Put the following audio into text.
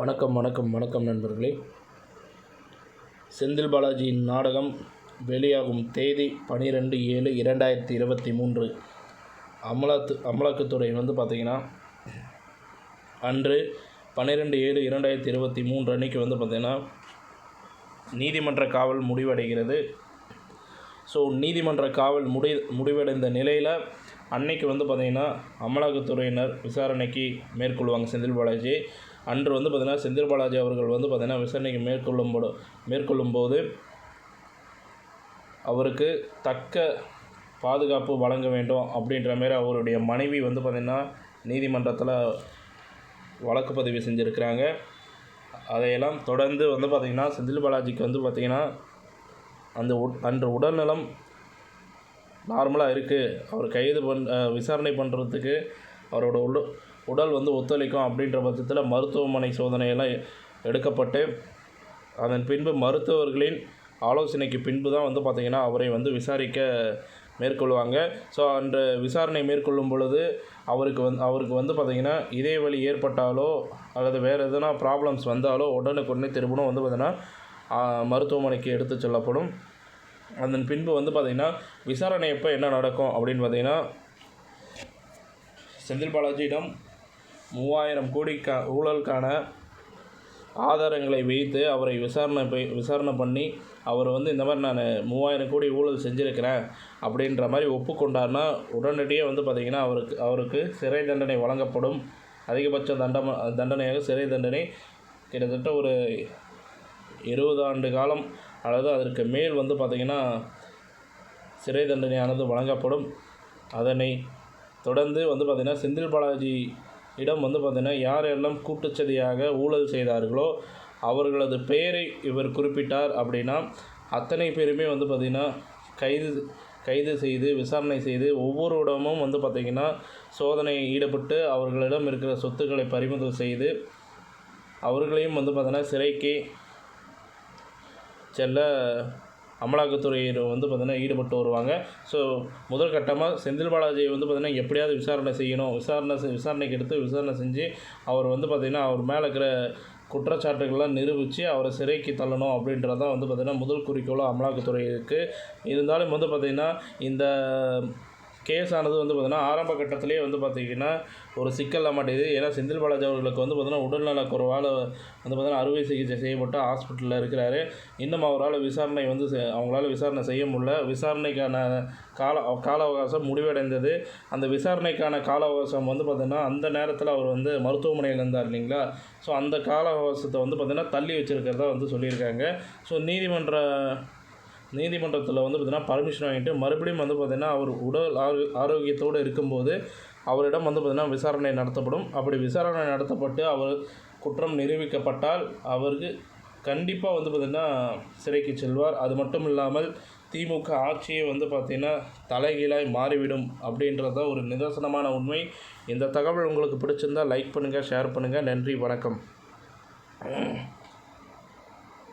வணக்கம் வணக்கம் வணக்கம் நண்பர்களே. செந்தில் பாலாஜியின் நாடகம் வெளியாகும் தேதி பனிரெண்டு ஏழு இரண்டாயிரத்தி இருபத்தி மூன்று. அமலாத்து அமலாக்கத்துறை வந்து பார்த்திங்கன்னா அன்று பன்னிரெண்டு ஏழு இரண்டாயிரத்தி இருபத்தி மூன்று அன்றைக்கி வந்து பார்த்திங்கன்னா நீதிமன்ற காவல் முடிவடைகிறது. ஸோ நீதிமன்ற காவல் முடி முடிவடைந்த நிலையில் அன்னைக்கு வந்து பார்த்திங்கன்னா அமலாக்கத்துறையினர் விசாரணைக்கு மேற்கொள்வாங்க. செந்தில் பாலாஜி. அன்று வந்து பார்த்திங்கன்னா செந்தில் பாலாஜி அவர்கள் வந்து பார்த்திங்கன்னா விசாரணைக்கு மேற்கொள்ளும் போது மேற்கொள்ளும் போது அவருக்கு தக்க பாதுகாப்பு வழங்க வேண்டும் அப்படின்ற மாரி அவருடைய மனைவி வந்து பார்த்திங்கன்னா நீதிமன்றத்தில் வழக்கு பதிவு செஞ்சுருக்கிறாங்க. அதையெல்லாம் தொடர்ந்து வந்து பார்த்திங்கன்னா செந்தில் பாலாஜிக்கு வந்து பார்த்திங்கன்னா அந்த உட் அன்று உடல்நலம் நார்மலாக இருக்குது அவர் கைது பண் விசாரணை பண்ணுறதுக்கு அவரோட உட உடல் வந்து ஒத்துழைக்கும் அப்படின்ற பட்சத்தில் மருத்துவமனை சோதனையெல்லாம் எடுக்கப்பட்டு அதன் பின்பு மருத்துவர்களின் ஆலோசனைக்கு பின்பு தான் வந்து பார்த்திங்கன்னா அவரை வந்து விசாரிக்க மேற்கொள்வாங்க. ஸோ அன்று விசாரணை மேற்கொள்ளும் பொழுது அவருக்கு வந்து அவருக்கு வந்து பார்த்திங்கன்னா இதே வழி ஏற்பட்டாலோ அல்லது வேறு எதனா ப்ராப்ளம்ஸ் வந்தாலோ உடனுக்குடனே திரும்பணும் வந்து பார்த்திங்கன்னா மருத்துவமனைக்கு எடுத்து செல்லப்படும். அதன் பின்பு வந்து பார்த்திங்கன்னா விசாரணை எப்போ என்ன நடக்கும் அப்படின்னு பார்த்தீங்கன்னா செந்தில் பாலாஜியிடம் மூவாயிரம் கோடிக்கா ஊழலுக்கான ஆதாரங்களை வைத்து அவரை விசாரணை போய் விசாரணை பண்ணி அவர் வந்து இந்த மாதிரி நான் மூவாயிரம் கோடி ஊழல் செஞ்சுருக்கிறேன் அப்படின்ற மாதிரி ஒப்புக்கொண்டார்னா உடனடியாக வந்து பார்த்திங்கன்னா அவருக்கு அவருக்கு சிறை தண்டனை வழங்கப்படும். அதிகபட்ச தண்டம தண்டனையாக சிறை தண்டனை கிட்டத்தட்ட ஒரு இருபது ஆண்டு காலம் அல்லது அதற்கு மேல் வந்து பார்த்திங்கன்னா சிறை தண்டனையானது வழங்கப்படும். அதனை தொடர்ந்து வந்து பார்த்திங்கன்னா செந்தில் பாலாஜி இடம் வந்து பார்த்திங்கன்னா யாரெல்லாம் கூட்டுச்சதியாக ஊழல் செய்தார்களோ அவர்களது பெயரை இவர் குறிப்பிட்டார் அப்படின்னா அத்தனை பேருமே வந்து பார்த்திங்கன்னா கைது கைது செய்து விசாரணை செய்து ஒவ்வொரு இடமும் வந்து பார்த்திங்கன்னா சோதனை ஈடுபட்டு அவர்களிடம் இருக்கிற சொத்துக்களை பறிமுதல் செய்து அவர்களையும் வந்து பார்த்திங்கன்னா சிறைக்கு செல்ல அமலாக்கத்துறை வந்து பார்த்திங்கன்னா ஈடுபட்டு வருவாங்க. ஸோ முதல் கட்டமாக செந்தில் பாலாஜியை வந்து பார்த்திங்கன்னா எப்படியாவது விசாரணை செய்யணும். விசாரணை விசாரணைக்கு எடுத்து விசாரணை செஞ்சு அவர் வந்து பார்த்திங்கன்னா அவர் மேலே இருக்கிற குற்றச்சாட்டுகள்லாம் நிரூபித்து அவரை சிறைக்கு தள்ளணும் அப்படின்றது தான் வந்து பார்த்திங்கன்னா முதல் குறிக்கோளாக அமலாக்கத்துறை இருக்குது இருந்தாலும் வந்து பார்த்திங்கன்னா இந்த கேஸ் ஆனது வந்து பார்த்திங்கன்னா ஆரம்ப கட்டத்திலேயே வந்து பார்த்திங்கன்னா ஒரு சிக்கலில் மாட்டேது ஏன்னா செந்தில் பாலாஜி அவர்களுக்கு வந்து பார்த்திங்கன்னா உடல்நல குறைவால் வந்து பார்த்திங்கன்னா அறுவை சிகிச்சை செய்யப்பட்டு ஹாஸ்பிட்டலில் இருக்கிறாரு. இன்னும் அவரால் விசாரணை வந்து அவங்களால விசாரணை செய்ய முடியல. விசாரணைக்கான கால கால அவகாசம் முடிவடைந்தது. அந்த விசாரணைக்கான கால அவகாசம் வந்து பார்த்திங்கன்னா அந்த நேரத்தில் அவர் வந்து மருத்துவமனையில் இருந்தார் இல்லைங்களா? ஸோ அந்த கால அவகாசத்தை வந்து பார்த்திங்கன்னா தள்ளி வச்சிருக்கிறதா வந்து சொல்லியிருக்காங்க. ஸோ நீதிமன்ற நீதிமன்றத்தில் வந்து பார்த்திங்கன்னா பர்மிஷன் வாங்கிட்டு மறுபடியும் வந்து பார்த்திங்கன்னா அவர் உடல் ஆரோ ஆரோக்கியத்தோடு இருக்கும்போது அவரிடம் வந்து பார்த்திங்கன்னா விசாரணை நடத்தப்படும். அப்படி விசாரணை நடத்தப்பட்டு அவர் குற்றம் நிரூபிக்கப்பட்டால் அவருக்கு கண்டிப்பாக வந்து பார்த்திங்கன்னா சிறைக்கு செல்வார். அது மட்டும் இல்லாமல் திமுக ஆட்சியை வந்து பார்த்திங்கன்னா தலைகீழாய் மாறிவிடும் அப்படின்றத ஒரு நிதர்சனமான உண்மை. இந்த தகவல் உங்களுக்கு பிடிச்சிருந்தால் லைக் பண்ணுங்கள் ஷேர் பண்ணுங்கள் நன்றி வணக்கம்.